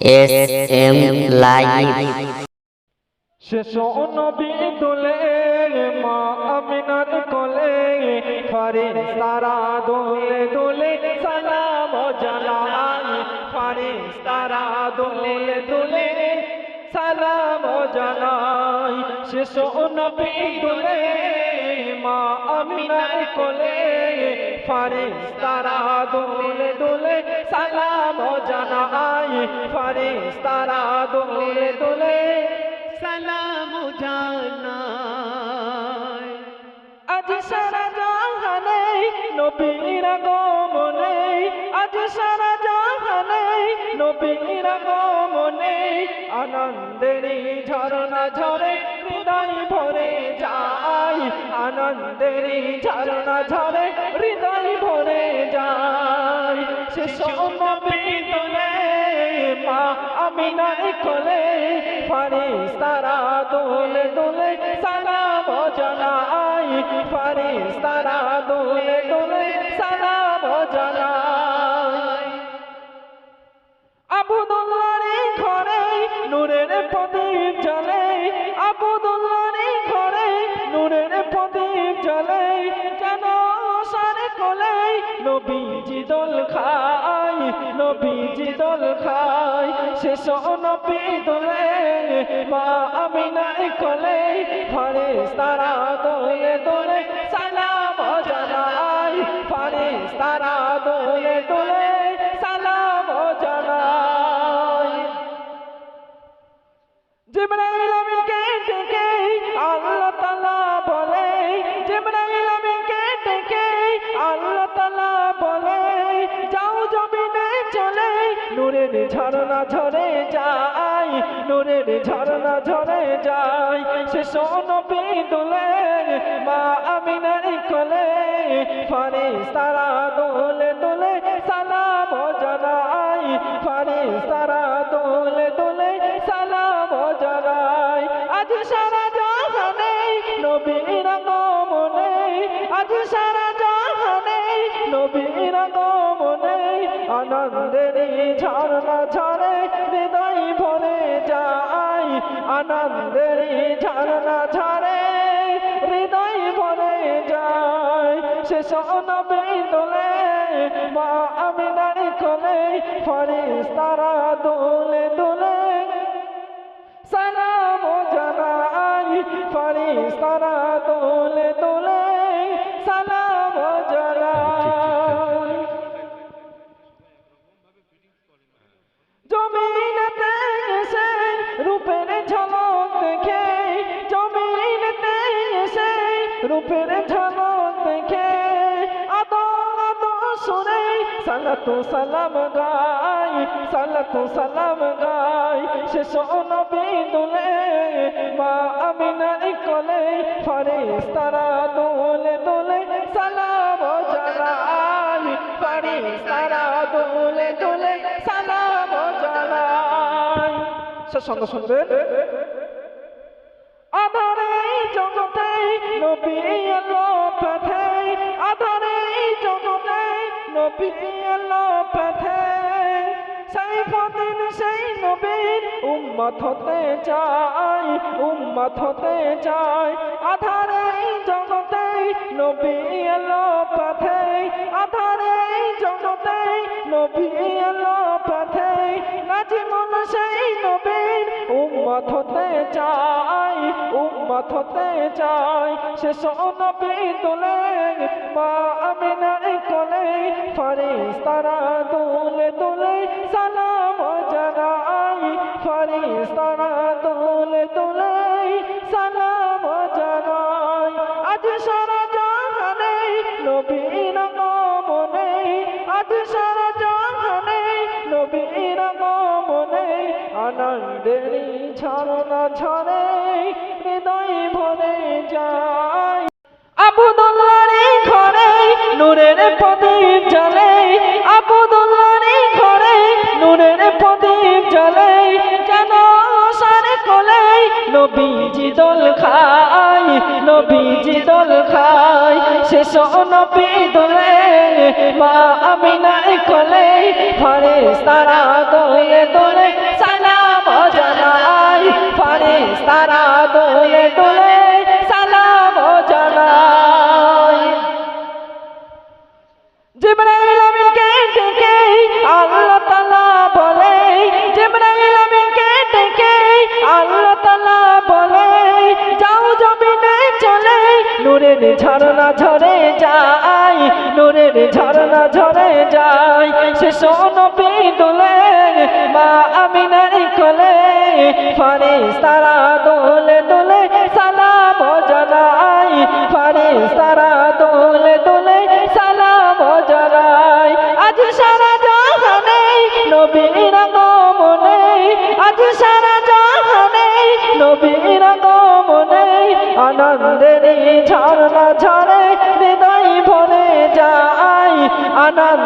S M live শেষ নবী দোলে মা আমিনার কোলে ফারিস তারা দোলে দোলে সালাম জানাই ফারিস তারা দোলে দোলে সালাম জানাই। শেষ নবী দোলে মা আমিনার কোলে ফারিস তারা দোলে দোলে সালাম জানাই। ফারিস তারা দোলে দোলে সালাম জানাই। আজ সারা জাহানে নবীর আগমনে, আজ সারা জাহানে নবীর আগমনে আনন্দেরই ঝরনা ঝরে হৃদয় ভরে যায়। আনন্দেরই ঝরনা ঝরে হৃদয় ভরে যায়। সে তোলে মা আমি নাই কোলে ফারিস তারা দোলে দোলে সালাম জানাই ফারিস তারা দোলে দোলে সারা সালাম জানাই আবুদুল্লাহর ঘরে নূরের প্রদীপ জ্বলে। আবুদুল্লাহর শেষ নবী দোলে মা আমি নাই কোলে ফারিস তারা দোলে দোলে। ঝরনা ঝরে যায়, নূরের ঝরনা ঝরে যায়। সে নবী দোলে মা আমিনার কোলে ফারিস তারা দোলে দোলে সালাম জানাই ফারিস তারা দোলে দোলে সালাম জানাই আজ সারা আনন্দের ঝরনা ঝরে, হৃদয় ভরে যায়। আনন্দের ঝরনা ঝরে, হৃদয় ভরে যায়। শেষ নবী দোলে মা আমিনার কোলে ফারিস তারা দোলে দোলে। সালাম জানাই ফারিস তারা রূপের ঝলক দেখে আদর আদর সুরে সালাতু সালাম গাই, সালাতু সালাম গাই। শেষ নবী দোলে, মা আমিনার কোলে ফারিস তারা দোলে দোলে সালাম জানাই। ফারিস তারা দোলে দোলে সালাম জানাই। সে সঙ্গে শুনবেন? নবী এলো পথে, আধারে জগতে নবী এলো পথে। সাইফুদ্দিন সেই নবীর উম্মত হতে চাই, উম্মত হতে চাই। আধারে জগতে নবী এলো পথে, আধারে জগতে নবী এলো পথে। নাজিমুল, সেই নবীর উম্মত হতে চাই। উম্মত হতে চাই সে নবী তোলে মা আমিনার কোলে ফারিস তারা দোলে দোলে আনন্দেরই ঝরনা ঝরে, হৃদয় ভরে যায়। আবুদুল্লাহর ঘরে, নূরের প্রদীপ জ্বলে। আবুদুল্লাহর ঘরে, নূরের প্রদীপ জ্বলে। যেন সারে কোলে নবীজি দোল খায়, নবীজি দোল খায়। শেষ নবী দোলে মা আমিনার কোলে ফারিস তারা দোলে দোলে সালাম জানায় জিব্রাইল আমিনকে ডেকে আল্লাহ তাআলা বলে জিব্রাইল আমিনকে ডেকে আল্লাহ তাআলা বলে যাও জমিনে চলে, নূরের ঝরনা ঝরে যায়, নূরের ঝরনা ঝরে যায়। সে সোনবি দোলে মা আমিনার কোলে ফারিস তারা দোলে দোলে সালাম জানাই। ফারিস তারা দোলে দোলে সালাম জানাই। আজ সারা জাহানে নবীর গমনে আজ সারা জাহানে নবীর গমনে আনন্দের ঝর্ণা ঝরে হৃদয় ভরে যায়। আনন্দ